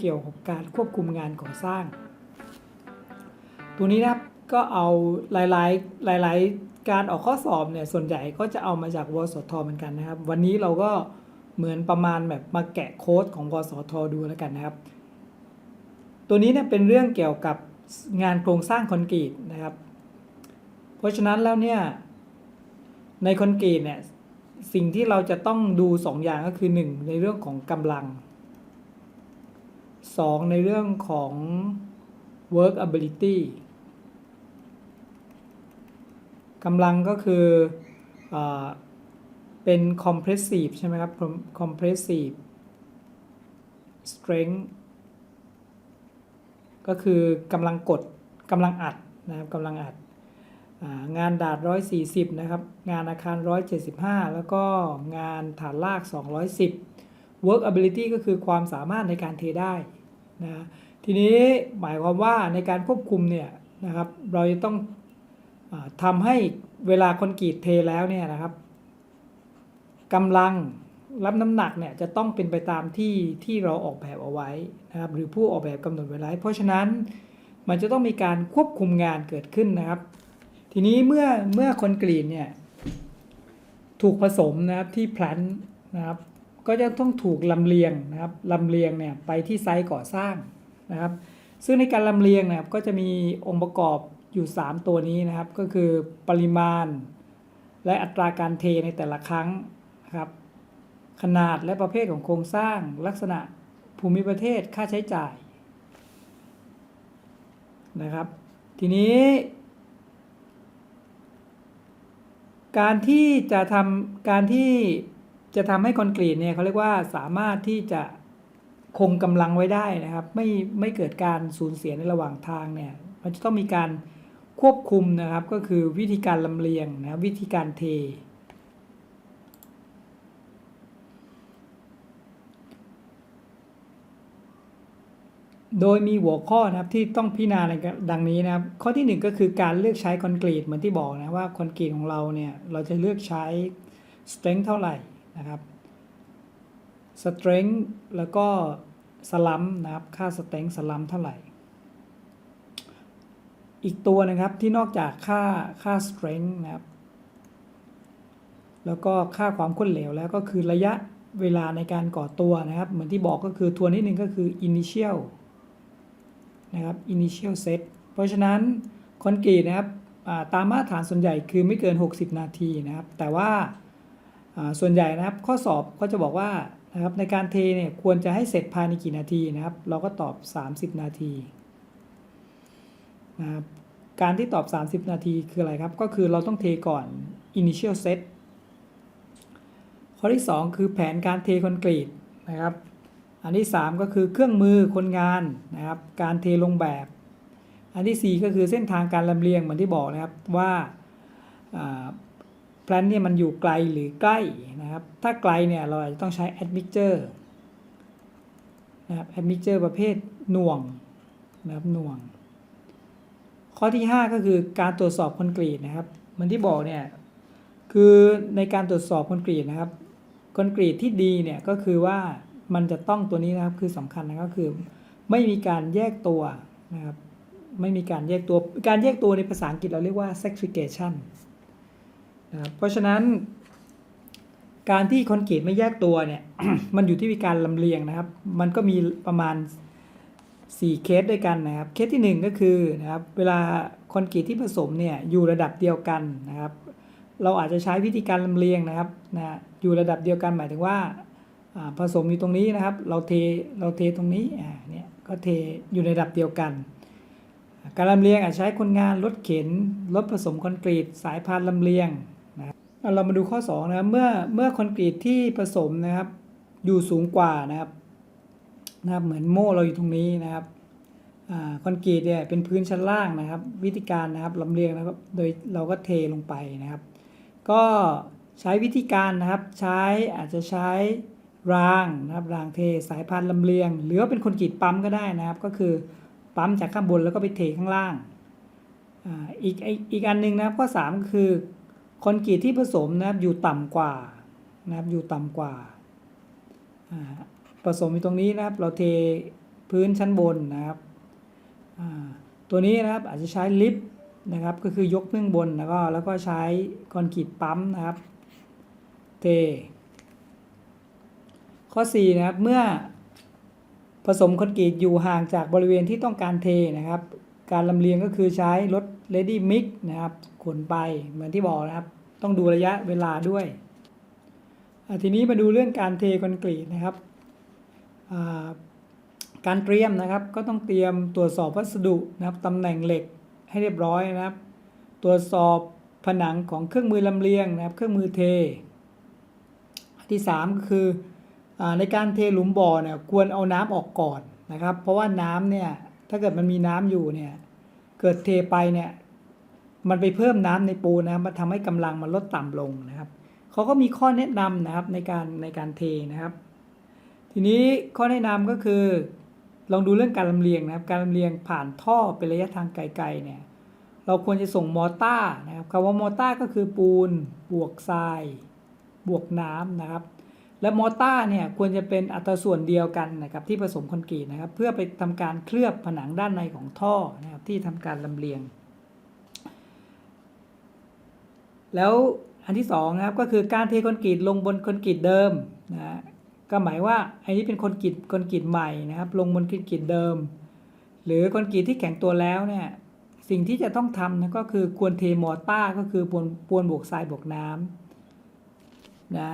เกี่ยวกับการควบคุมงานก่อสร้าง ตัวนี้นะครับก็เอาหลายๆหลาย ๆ การออกข้อสอบเนี่ยส่วนใหญ่ก็จะเอามาจากวสทเหมือนกันนะครับ วันนี้เราก็เหมือนประมาณแบบมาแกะโค้ดของวสทดูแล้วกันนะครับ ตัวนี้เนี่ยเป็นเรื่องเกี่ยวกับงานโครงสร้างคอนกรีตนะครับ เพราะฉะนั้นแล้วเนี่ยในคอนกรีตเนี่ยสิ่งที่เราจะต้องดู2อย่างก็คือ 1 ในเรื่องของกำลัง 2 ในเรื่องของ workability กำลังก็คือเอเป็น compressive ใช่ไหมครับ compressive strength ก็คือกำลังกดกำลังอัดนะครับกำลังอัดองานดาด 140 นะครับ งานอาคาร 175 แล้วก็งานฐานลาก 210 workability ก็คือความสามารถในการเทได้นะทีนี้หมายความว่าในการควบคุมเนี่ยนะครับเราจะต้องอทำให้เวลาคนกรีตเทแล้วเนี่ยนะครับกำลังรับน้ำหนักเนี่ยจะต้องเป็นไปตามที่ที่เราออกแบบเอาไว้นะครับหรือผู้ออกแบบกำหนดไว้แล้วเพราะฉะนั้นมันจะต้องมีการควบคุมงานเกิดขึ้นนะครับ ทีนี้เมื่อเมื่อคนกรีตเนี่ยถูกผสมนะครับที่แพลนนะครับ ก็จะต้องถูกลำเลียงนะครับลำเลียงเนี่ยไปที่ไซต์ก่อสร้างนะครับ ซึ่งในการลำเลียงนะครับก็จะมีองค์ประกอบอยู่ 3 ตัวนี้นะครับ ก็คือปริมาณ และอัตราการเทในแต่ละครั้งนะครับ ขนาดและประเภทของโครงสร้าง ลักษณะภูมิประเทศค่าใช้จ่ายนะครับ ทีนี้การที่จะทำการที่ จะทำให้คอนกรีตเนี่ยเขาเรียกว่าสามารถที่จะคงกำลังไว้ได้นะครับ ไม่ไม่เกิดการสูญเสียในระหว่างทางเนี่ยมันจะต้องมีการควบคุมนะครับ ก็คือวิธีการลำเลียงนะวิธีการเท โดยมีหัวข้อนะครับที่ต้องพิจารณาในดังนี้นะครับ ข้อที่ 1 ก็คือการเลือกใช้คอนกรีตเหมือนที่บอกนะว่าคอนกรีตของเราเนี่ยเราจะเลือกใช้ strength เท่าไหร่ นะครับ strength แล้วก็สลัมนะครับ ค่า strength สลัมเท่าไหร่ อีกตัวนะครับที่นอกจากค่าค่า strength นะครับ แล้วก็ค่าความข้นเหลวแล้วก็คือระยะเวลาในการก่อตัวนะครับ เหมือนที่บอกก็คือทวนนิดนึงก็คือ initial นะครับ initial set เพราะฉะนั้นคอนกรีตนะครับตามมาตรฐานส่วนใหญ่คือไม่เกิน 60 นาทีนะครับ แต่ว่า ส่วนใหญ่นะครับข้อสอบก็จะบอกว่านะครับในการเทเนี่ยควรจะให้เสร็จภายในกี่นาทีนะครับ เราก็ตอบ 30 นาทีนะครับการที่ตอบ 30 นาทีคืออะไรครับ ก็คือเราต้องเทก่อน initial set ข้อที่ 2 คือแผนการเทคอนกรีตนะครับ อันที่ 3 ก็คือเครื่องมือคนงานนะครับ การเทลงแบบ อันที่ 4 ก็คือเส้นทางการลำเลียงเหมือนที่บอกนะครับว่า แพลนเนี่ยมันอยู่ไกลหรือใกล้นะครับ ถ้าไกลเนี่ยเราอาจจะต้องใช้ admixture นะครับ admixture ประเภทหน่วงนะครับหน่วง ข้อที่ 5 ก็คือการตรวจสอบคอนกรีตนะครับเหมือนที่บอกเนี่ยคือในการตรวจสอบคอนกรีตนะครับคอนกรีตที่ดีเนี่ยก็คือว่ามันจะต้องตัวนี้นะครับคือสำคัญนะก็คือ ไม่มีการแยกตัวนะครับไม่มีการแยกตัวการแยกตัวในภาษาอังกฤษเราเรียกว่า segregation นะครับเพราะฉะนั้นการที่คอนกรีตไม่แยกตัวเนี่ย มันอยู่ที่วิการลำเลียงนะครับ มันก็มีประมาณ 4 เคสด้วยกันนะครับ เคสที่ 1 ก็คือนะครับ เวลาคอนกรีตที่ผสมเนี่ยอยู่ระดับเดียวกันนะครับ เราอาจจะใช้วิธีการลำเลียงนะครับนะอยู่ระดับเดียวกันหมายถึงว่าผสมอยู่ตรงนี้นะครับ เราเทเราเทตรงนี้อ่าเนี่ยก็เทอยู่ในระดับเดียวกัน การลำเลียงอาจใช้คนงานรถเข็นรถผสมคอนกรีต สายพานลำเลียง เรามาดูข้อ2นะครับเมื่อเมื่อคอนกรีตที่ผสมนะครับ อยู่สูงกว่านะครับนะครับ เหมือนโม่เราอยู่ตรงนี้นะครับคอนกรีตเนี่ยเป็นพื้นชั้นล่างนะครับ วิธีการนะครับลำเลียงนะครับโดยเราก็เทลงไปนะครับ ก็ใช้วิธีการนะครับใช้อาจจะใช้รางนะครับรางเทสายพานลำเลียง หรือว่าเป็นคนกรีดปั๊มก็ได้นะครับ ก็คือปั๊มจากข้างบนแล้วก็ไปเทข้างล่างอีกอีกอันหนึ่งนะครับข้อ3ก็คือ คอนกรีตที่ผสมนะครับอยู่ต่ำกว่านะครับอยู่ต่ำกว่าผสมอยู่ตรงนี้นะครับ เราเทพื้นชั้นบนนะครับตัวนี้นะครับอาจจะใช้ลิฟต์นะครับ ก็คือยกเบื้องบนแล้วก็แล้วก็ใช้คอนกรีตปั๊มนะครับ เท ข้อ 4 นะครับเมื่อผสมคอนกรีตอยู่ห่างจากบริเวณที่ต้องการเทนะครับ การลำเลียงก็คือใช้รถ ready mix นะครับขนไปเหมือนที่บอกนะครับ ต้องดูระยะเวลาด้วย ทีนี้มาดูเรื่องการเทคอนกรีตนะครับ การเตรียมนะครับก็ต้องเตรียมตรวจสอบวัสดุนะครับตำแหน่งเหล็กให้เรียบร้อยนะครับ ตรวจสอบผนังของเครื่องมือลำเลียงนะครับ เครื่องมือเท ที่ 3 ก็คืออในการเทหลุมบ่อเนี่ยควรเอาน้ำออกก่อนนะครับ เพราะว่าน้ำเนี่ยถ้าเกิดมันมีน้ำอยู่เนี่ย เกิดเทไปเนี่ยมันไปเพิ่มน้ำในปูนะครับมันทำให้กำลังมันลดต่ำลงนะครับเขาก็มีข้อแนะนำนะครับในการในการเทนะครับ ทีนี้ข้อแนะนำก็คือ ลองดูเรื่องการลำเลียงนะครับ การลำเลียงผ่านท่อเป็นระยะทางไกลๆเนี่ยเราควรจะส่งมอต้านะครับคำว่ามอต้าก็คือปูน บวกทราย บวกน้ำนะครับ และมอต้าเนี่ยควรจะเป็นอัตราส่วนเดียวกันนะครับที่ผสมคอนกรีตนะครับเพื่อไปทำการเคลือบผนังด้านในของท่อนะครับที่ทำการลำเลียง แล้วอันที่สองนะครับก็คือการเทคอนกรีตลงบนคอนกรีตเดิมนะก็หมายว่าอันนี้เป็นคอนกรีตคอนกรีตใหม่นะครับ ลงบนคอนกรีตเดิม หรือคอนกรีตที่แข็งตัวแล้วเนี่ยสิ่งที่จะต้องทำนะก็คือควรเทมอต้าก็คือปวนปวนบวกทรายบวกน้ำนะ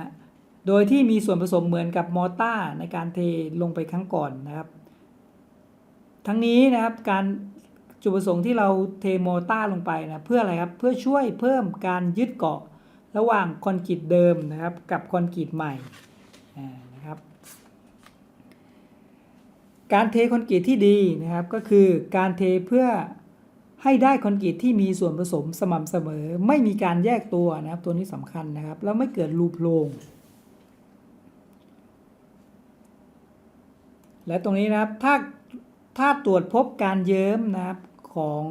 โดยที่มีส่วนผสมเหมือนกับมอต้าในการเทลงไปครั้งก่อนนะครับ ทั้งนี้นะครับการจุดประสงค์ที่เราเทมอต้าลงไปนะเพื่ออะไรครับเพื่อช่วยเพิ่มการยึดเกาะระหว่างคอนกรีตเดิมนะครับกับคอนกรีตใหม่นะครับการเทคอนกรีตที่ดีนะครับก็คือการเทเพื่อให้ได้คอนกรีตที่มีส่วนผสมสม่ำเสมอ ไม่มีการแยกตัวนะครับตัวนี้สำคัญนะครับ แล้วไม่เกิดรูโพรง และตรงนี้นะครับถ้าถ้าตรวจพบการเยิ้มนะครับของ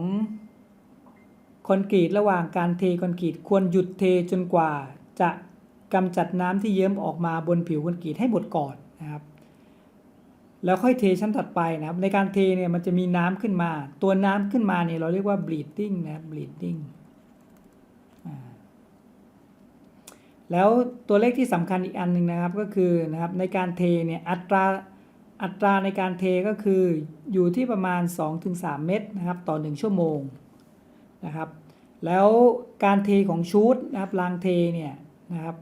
คอนกรีตระหว่างการเทคอนกรีตควรหยุดเทจนกว่า จะกำจัดน้ำที่เยิ้มออกมาบนผิวคอนกรีตให้หมดก่อนนะครับ แล้วค่อยเทชั้นถัดไปนะครับ ในการเทเนี่ยมันจะมีน้ำขึ้นมา ตัวน้ำขึ้นมาเนี่ยเราเรียกว่า bleeding นะครับ bleeding แล้วตัวเลขที่สำคัญอีกอันหนึ่งนะครับก็คือนะครับในการเทเนี่ยอัตรา อัตราในการเทก็คืออยู่ที่ประมาณ 2-3 เม็ดนะครับต่อ 1 ชั่วโมงนะครับ แล้วการเทของชูดนะครับรางเทเนี่ยนะครับ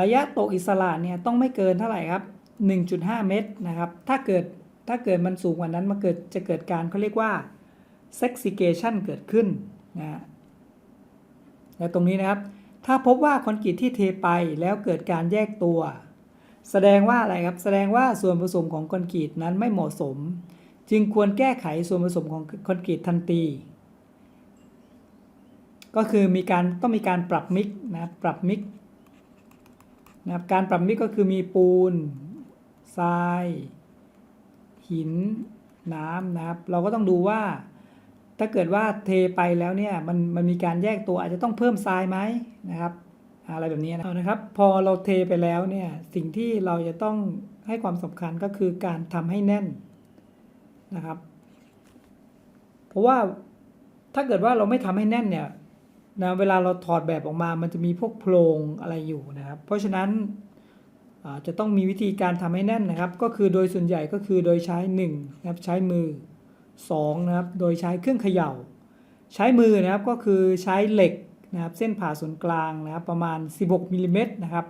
ระยะตกอิสระเนี่ยต้องไม่เกินเท่าไหร่ครับ 1.5 เมตรนะครับ ถ้าเกิดถ้าเกิดมันสูงกว่านั้นมันเกิดจะเกิดการเขาเรียกว่า sexigation เกิดขึ้นนะฮะและตรงนี้นะครับ ถ้าพบว่าคอนกรีตที่เทไปแล้วเกิดการแยกตัว แสดงว่าอะไรครับ แสดงว่าส่วนผสมของคอนกรีตนั้นไม่เหมาะสม จึงควรแก้ไขส่วนผสมของคอนกรีตทันทีก็คือมีการต้องมีการปรับมิกนะปรับมิกนะครับการปรับมิกก็คือมีปูนทราย หินน้ำนะครับ เราก็ต้องดูว่าถ้าเกิดว่าเทไปแล้วเนี่ยมันมันมีการแยกตัวอาจจะต้องเพิ่มทรายไหมนะครับ อะไรแบบนี้นะครับ พอเราเทไปแล้วเนี่ยสิ่งที่เราจะต้องให้ความสำคัญก็คือการทำให้แน่นนะครับ เพราะว่าถ้าเกิดว่าเราไม่ทำให้แน่นเนี่ยนะเวลาเราถอดแบบออกมา มันจะมีพวกโพรงอะไรอยู่นะครับ เพราะฉะนั้นจะต้องมีวิธีการทำให้แน่นนะครับ ก็คือโดยส่วนใหญ่ก็คือโดยใช้1นะครับใช้มือ2นะครับ โดยใช้เครื่องเขย่า ใช้มือนะครับก็คือใช้เหล็ก นะครับเส้นผ่าศูนย์กลางนะครับประมาณ 16มิลลิเมตรนะครับ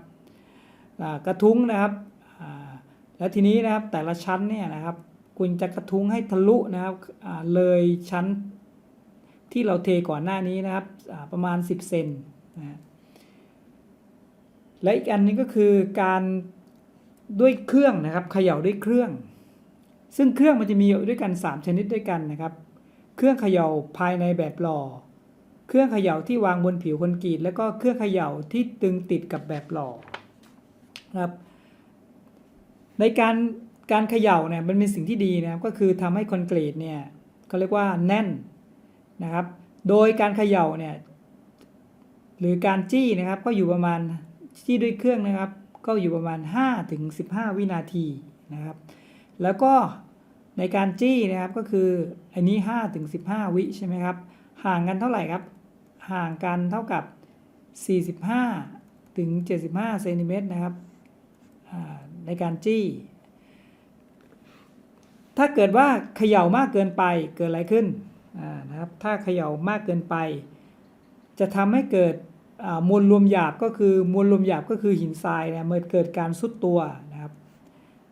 กระทุ้งนะครับแล้วทีนี้นะครับแต่ละชั้นเนี่ยนะครับคุณจะกระทุ้งให้ทะลุนะครับเลยชั้นที่เราเทก่อนหน้านี้นะครับประมาณ 10 เซนนะฮะและอีกอันนึงก็คือการด้วยเครื่องนะครับเขย่าด้วยเครื่อง ซึ่งเครื่องมันจะมีอยู่ด้วยกัน 3 ชนิดด้วยกันนะครับ เครื่องเขย่าภายในแบบหล่อ เครื่องเขย่าที่วางบนผิวคอนกรีต แล้วก็เครื่องเขย่าที่ตึงติดกับแบบหล่อนะครับ ในการการเขย่าเนี่ยมันเป็นสิ่งที่ดีนะครับก็คือทำให้คอนกรีตเนี่ยเขาเรียกว่าแน่นนะครับ โดยการเขย่าเนี่ยหรือการจี้นะครับก็อยู่ประมาณจี้ด้วยเครื่องนะครับ ก็อยู่ประมาณ5ถึงวินาทีนะครับ แล้วก็ในการจี้นะครับก็คืออันนี้5ถึง15 วิใช่ไหมครับ ห่างกันเท่าไหร่ครับ ห่างกันเท่ากับ 45 ถึง 75 เซนติเมตรนะครับในการจี้ ถ้าเกิดว่าเขย่ามากเกินไปเกิดอะไรขึ้นนะครับ ถ้าเขย่ามากเกินไป จะทำให้เกิดมวลรวมหยาบก็คือมวลรวมหยาบก็คือหินทรายเนี่ยมันเกิดการซุดตัวนะครับ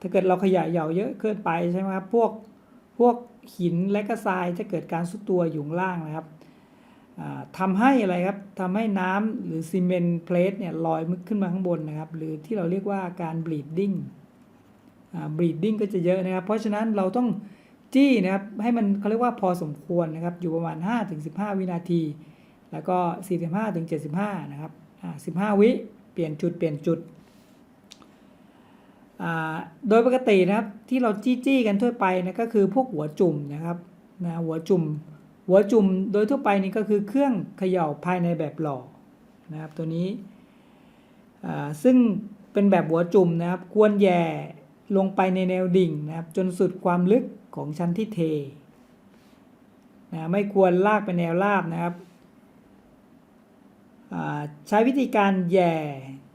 ถ้าเกิดเราขยายเหยาเยอะเกินไปใช่ไหมครับพวกพวกหินและก็ทรายจะเกิดการซุดตัวอยู่ล่างนะครับ อ่าทำให้อะไรครับทำให้น้ำหรือซีเมนต์เพลทเนี่ยลอยขึ้นมาข้างบนนะครับ หรือที่เราเรียกว่าการบลีดดิ้งบลีดดิ้งก็จะเยอะนะครับ เพราะฉะนั้นเราต้องจี้นะครับ ให้มันเขาเรียกว่าพอสมควรนะครับ อยู่ประมาณ 5-15 วินาที แล้วก็ 45ถึง75 นะครับ15 วิเปลี่ยนจุดเปลี่ยนจุด โดยปกตินะครับที่เราจี้จี้กันทั่วไปนะก็คือพวกหัวจุ่มนะครับนะหัวจุ่ม หัวจุ่มโดยทั่วไปนี่ก็คือเครื่องเขย่าภายในแบบหล่อนะครับตัวนี้ซึ่งเป็นแบบหัวจุ่มนะครับ ควรแย่ลงไปในแนวดิ่งนะครับ จนสุดความลึกของชั้นที่เทนะไม่ควรลากไปแนวราบนะครับใช้วิธีการแย่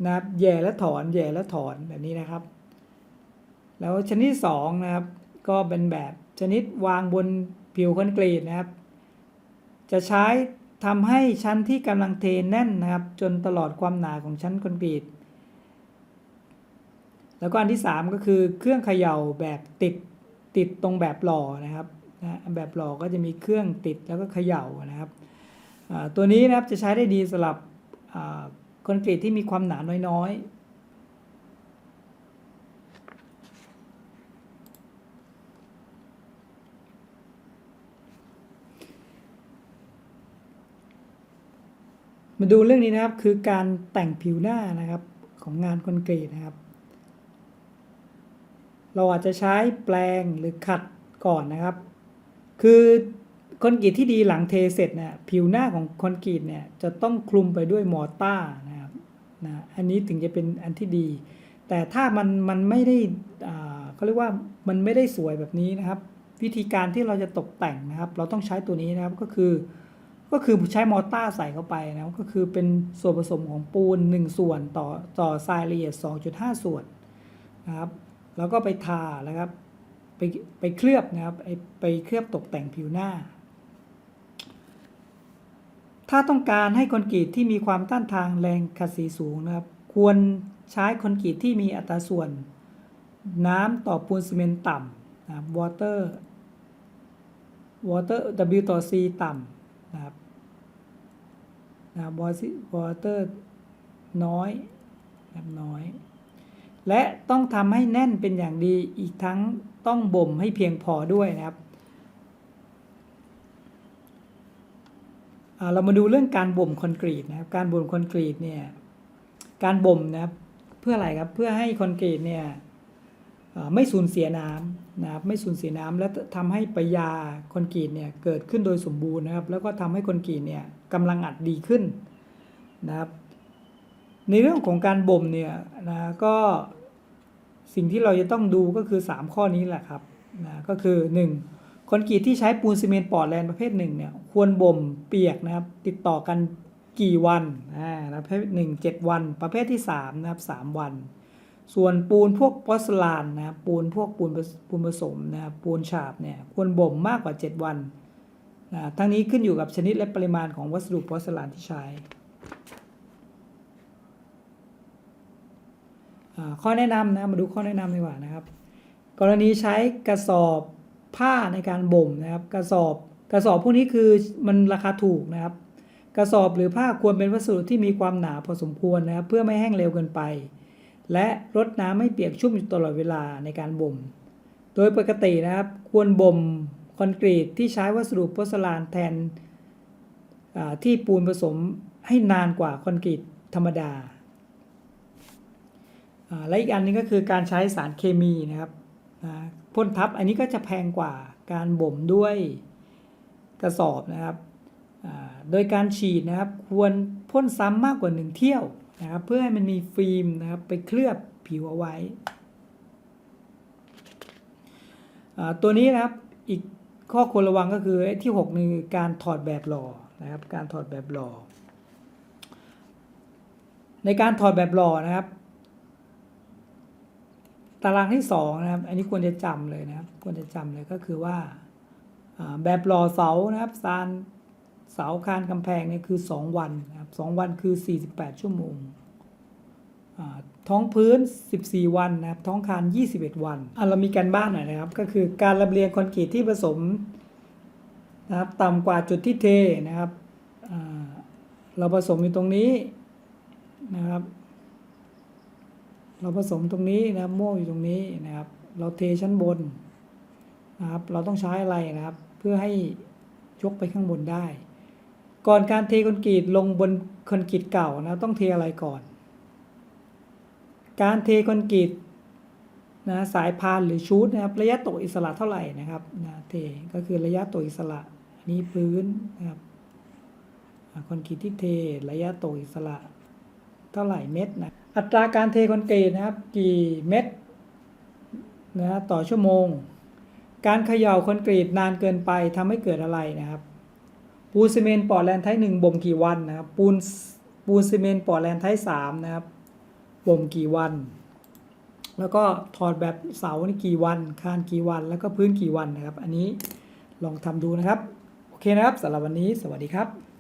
นะครับแย่และถอนแย่และถอนแบบนี้นะครับ แล้วชนิดที่สองนะครับ ก็เป็นแบบชนิดวางบนผิวคอนกรีตนะครับ จะใช้ทำให้ชั้นที่กำลังเทแน่นนะครับ จนตลอดความหนาของชั้นคอนกรีต แล้วก็อันที่ 3 ก็คือเครื่องเขย่าแบบติดติดตรงแบบหล่อนะครับนะแบบหล่อก็จะมีเครื่องติดแล้วก็เขย่านะครับ ตัวนี้นะครับจะใช้ได้ดีสำหรับคอนกรีตที่มีความหนาน้อยๆ มาดูเรื่องนี้นะครับคือการแต่งผิวหน้านะครับของงานคอนกรีตนะครับ เราอาจจะใช้แปลงหรือขัดก่อนนะครับ คือคอนกรีตที่ดีหลังเทเสร็จเนี่ยผิวหน้าของคอนกรีตเนี่ยจะต้องคลุมไปด้วยมอร์ต้านะครับนะอันนี้ถึงจะเป็นอันที่ดี แต่ถ้ามันมันไม่ได้อ่าเขาเรียกว่ามันไม่ได้สวยแบบนี้นะครับ วิธีการที่เราจะตกแต่งนะครับ เราต้องใช้ตัวนี้นะครับก็คือ ก็คือใช้มอต้าใส่เข้าไปนะครับก็คือเป็นส่วนผสมของปูน 1 ส่วนต่อต่อทรายละเอียด 2.5 ส่วนนะครับแล้วก็ไปทานะครับไปไปเคลือบนะครับไอไปเคลือบตกแต่งผิวหน้า ถ้าต้องการให้คอนกรีตที่มีความต้านทานแรงขัดสีสูงนะครับ ควรใช้คอนกรีตที่มีอัตราส่วน น้ำต่อปูนซีเมนต์ต่ำนะครับ water water W ต่อ C ต่ำนะครับ นะครับ water น้อยนะครับน้อย และต้องทำให้แน่นเป็นอย่างดีอีกทั้งต้องบ่มให้เพียงพอด้วยนะครับเรามาดูเรื่องการบ่มคอนกรีตนะครับ การบ่มคอนกรีตเนี่ย การบ่มนะครับ เพื่ออะไรครับ เพื่อให้คอนกรีตเนี่ยไม่สูญเสียน้ำ นะครับไม่สูญเสียน้ำและทำให้ปยาคอนกรีตเนี่ยเกิดขึ้นโดยสมบูรณ์นะครับ แล้วก็ทำให้คอนกรีตเนี่ยกำลังอัดดีขึ้นนะครับ ในเรื่องของการบ่มเนี่ยนะก็สิ่งที่เราจะต้องดูก็คือ 3 ข้อนี้แหละครับนะก็คือ 1. คอนกรีตที่ใช้ปูนซีเมนต์ปอร์ตแลนด์ประเภทหนึ่งเนี่ยควรบ่มเปียกนะครับ ติดต่อกันกี่วันอ่าประเภทหนึ่งเจ็ดวัน ประเภทที่3นะครับสามวัน ส่วนปูนพวกพอสลานนะครับปูนพวกปูนปูนผสมนะครับปูนฉาบเนี่ยควรบ่มมากกว่า 7 วันนะทั้งนี้ขึ้นอยู่กับชนิดและปริมาณของวัสดุพอสลานที่ใช้อ่าข้อแนะนำนะมาดูข้อแนะนำดีกว่านะครับ กรณีใช้กระสอบผ้าในการบ่มนะครับกระสอบกระสอบพวกนี้คือมันราคาถูกนะครับ กระสอบหรือผ้าควรเป็นวัสดุที่มีความหนาพอสมควรนะครับเพื่อไม่แห้งเร็วเกินไป และรดน้ำไม่เปียกชุ่มอยู่ตลอดเวลาในการบ่ม โดยปกตินะครับ ควรบ่มคอนกรีตที่ใช้วัสดุโพสลานแทนที่ปูนผสมให้นานกว่าคอนกรีตธรรมดา และอีกอันนึงก็คือการใช้สารเคมีนะครับพ่นทับอันนี้ก็จะแพงกว่าการบ่มด้วยกระสอบนะครับ โดยการฉีดนะครับควรพ่นซ้ำมากกว่า1เที่ยว นะครับเพื่อให้มันมีฟิล์มนะครับไปเคลือบผิวเอาไว้ ตัวนี้นะครับอีกข้อควรระวังก็คือที่6นี่การถอดแบบหล่อนะครับการถอดแบบหล่อ ในการถอดแบบหล่อนะครับ ตารางที่สองนะครับอันนี้ควรจะจำเลยนะครับควรจะจำเลยก็คือว่าแบบหล่อเสานะครับซาน เสาคานกำแพงเนี่ยคือ 2 วันนะครับสองวันคือ 48 ชั่วโมง ท้องพื้น 14 วันนะครับท้องคาน 21 วันอะเรามีการบ้านหน่อยนะครับ ก็คือการลำเลียงคอนกรีตที่ผสมนะครับต่ำกว่าจุดที่เทนะครับเราผสมอยู่ตรงนี้นะครับ เราผสมตรงนี้นะครับโม่อยู่ตรงนี้นะครับ เราเทชั้นบนนะครับ เราต้องใช้อะไรนะครับ เพื่อให้ยกไปข้างบนได้ ก่อนการเทคอนกรีตลงบนคอนกรีตเก่านะต้องเทอะไรก่อน การเทคอนกรีตนะสายพานหรือชูดนะครับระยะตกอิสระเท่าไหร่นะครับนะเทก็คือระยะตกอิสระนนี้พื้นนะครับคอนกรีตที่เทระยะตกอิสระเท่าไหร่เม็ดนะอัตราการเทคอนกรีตนะครับ กี่เม็ดนะฮะต่อชั่วโมง การเขย่าคอนกรีตนานเกินไปทำให้เกิดอะไรนะครับ ปูนซีเมนต์ปอร์แลนด์ไทป์หนึ่งบ่มกี่วันนะครับ ปูนปูนซีเมนต์ปอร์แลนด์ไทป์สามนะครับบ่มกี่วัน แล้วก็ถอดแบบเสานี่กี่วัน คานกี่วัน แล้วก็พื้นกี่วันนะครับ อันนี้ลองทำดูนะครับ โอเคนะครับสำหรับวันนี้ สวัสดีครับ